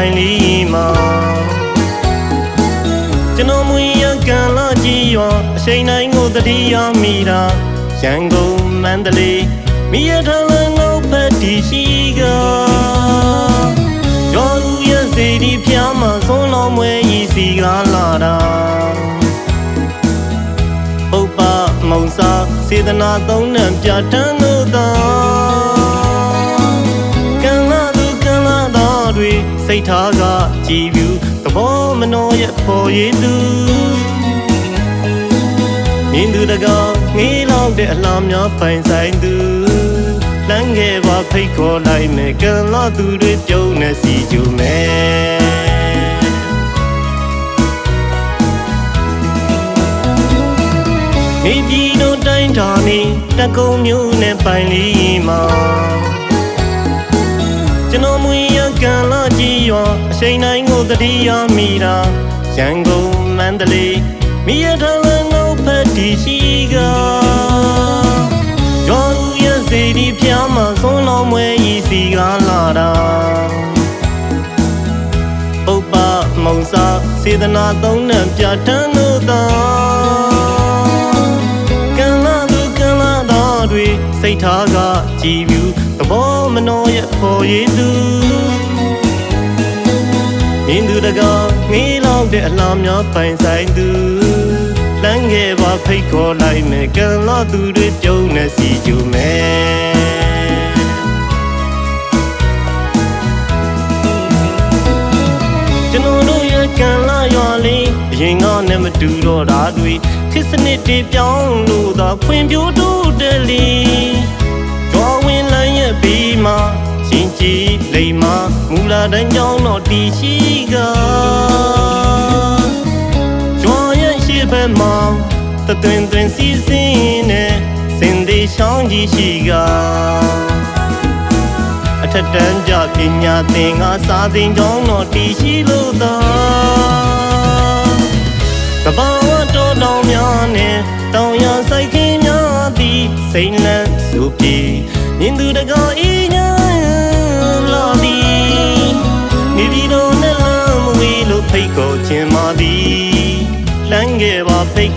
ကုံမျိုးနဲ့ပိုင်လီမှာကျွန်တော်မွေရကန်လာကြည့်ရောအချိန်တိုင်းကိုတတိယမိတာရန်ကုန်မန္တလေးမိရထလငုတ်ဖက်တီရှိကရောလူရစေဒီဖျားမှာဆုံးလောမွဲဤစီကားလာတာပုပ္ပမုံစာစေတနာသုံးနှံပြဋ္ဌာန်းလို့သာ တော်တွေစိတ်ထားကကြည်ပြူသဘောမနှောရဲ့ဖို့ရည်သူမြင်သူတကားငေးလောက်တဲ့အလားများပိုင်ဆိုင်သူလမ်းငယ်ပါဖိတ်ခေါ်လိုက်မယ်ကံလာသူတွေပြုံးနေစီကြမယ်နေပြည်တော်တိုင်းဌာနေတကုံမျိုးနဲ့ပိုင်လီမှာ ချိန်တိုင်းကိုတတိယမိတာရန်ကုန်မန္တလေးမိရထလငုတ်ဖက်တီရှိကရောလူရစေဒီဖျားမှာဆုံးလောမွဲဤစီကားလာတာပုပ္ပမုံစာစေတနာသုံးနှံပြဋ္ဌာန်းလို့သာကံလာသူကံလာတော်တွေစိတ်ထားကကြည်ပြူသဘောမနှောရဲ့ဖို့ရည်သူ တကားငေးလောက်တဲ့အလားများပိုင်ဆိုင်သူလမ်းငယ်ပါဖိတ်ခေါ်လိုက်မယ်ကံလာသူတွေပြုံးနေစီကြမယ်ကျွန်တော်တို့ရဲ့ကံလာရွာလေးအရင်ကနဲ့မတူတော့တာတွေခစ်စနစ်တွေပြောင်းလို့သာဖွံ့ဖြိုးတိုးတက်လီ တန်းကြောင်းတော့တီရှိကရွာရဲ့ရှိဘက်မှာတသွင်သွင်စီစဉ်နဲ့စင်သေးချောင်းကြီးရှိကအထက်တန်းကြပညာသင်ငါစာသင်ကြောင်းတော့တည်ရှိလို့သာကဘာဝတော်တော်များနဲ့တောင်ရဆိုင်ခင်းများသည်စိန်လန်းစုပြေမြင်သူတကား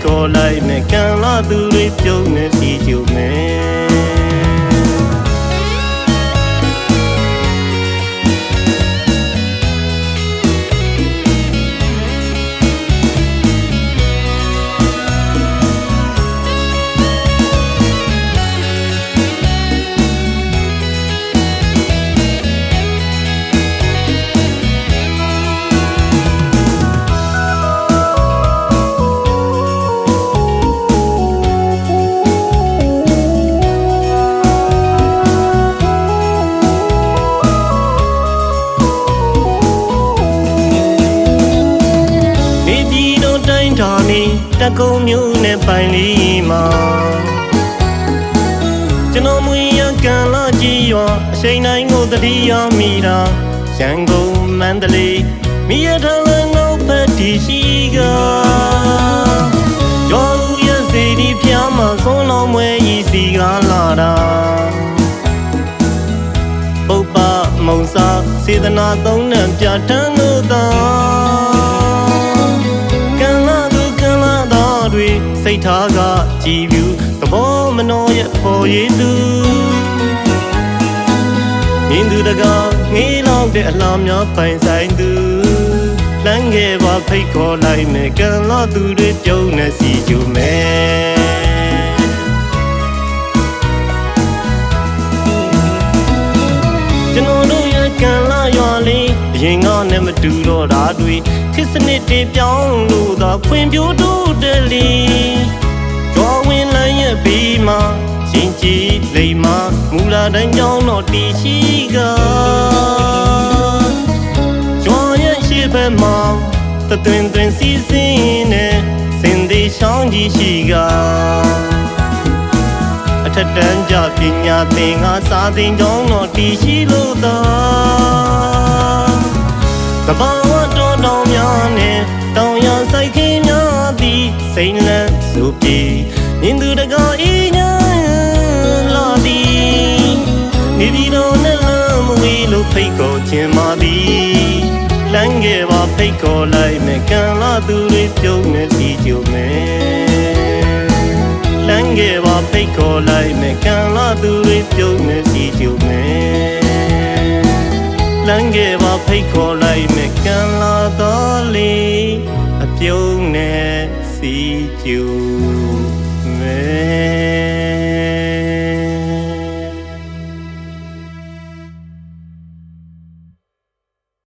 တ်ခေါ်လိုက်မယ်ကံလာသူတွေပြုံးနေ တကုံမျိုးနဲ့ပိုင်လီမှာကျွန်တော်မွေရကန်လာကြည့်ရောအချိန်တိုင်းကိုတတိယမိတာရန်ကုန်မန္တလေးမိရထလငုတ်ဖက်တီရှိကရောလူရစေဒီဖျားမှာဆုံးလောမွဲဤစီကားလာတာပုပ္ပမုံစာစေတနာသုံးနှံပြဋ္ဌာန်းလို့သာ စိတ်ထားကကြည်ပြူသဘောမနှောရဲ့ဖို့ရည်သူမြင်သူတကားငေးလောက်တဲ့အလားများပိုင်ဆိုင်သူလမ်းငယ်ပါဖိတ်ခေါ်လိုက်မယ်ကံလာသူတွေပြုံးနေစီကြမယ် ရင်ကနဲ့မတူတော့တာတွေခစ်စနစ်တွေပြောင်းလို့သာဖွံ့ဖြိုးတိုးတက်လီရွာဝင်လမ်းရဲ့ပြီးမှာရှင်ကြည်လိမ္မာမူလာတန်းကြောင်းတော့တီရှိကရွာရဲ့ရှိဘက်မှာတသွင်သွင်စီစဉ်နဲ့စင်သေးချောင်းကြီးရှိကအထက်တန်းကြပညာသင်ငါစာသင်ကြောင်းတော့တည်ရှိလို့သာ ကဘာဝတော်တော်များနဲ့တောင်ရဆိုင်ခင်းများသည်စိန်လန်းစုပြေမြင်သူတကားအေးညာလာသည်နေပြီးတော့နဲ့လမ်းမဝဝေးလို့ဖိတ်ခေါ်ခြင်းမာသည်လမ်းငယ်ပါဖိတ်ခေါ်လိုက်မယ်ကံလာသူတွေပြုံးနေစီကြုံမယ်လမ်းငယ်ပါဖိတ်ခေါ်လိုက်မယ်ကံလာသူတွေပြုံးနေစီကြုံမယ် လမ်းငယ်ပါဖိတ်ခေါ်လိုက်မယ်ကံလာတော်လေးအပြုံးနေစီကြုံ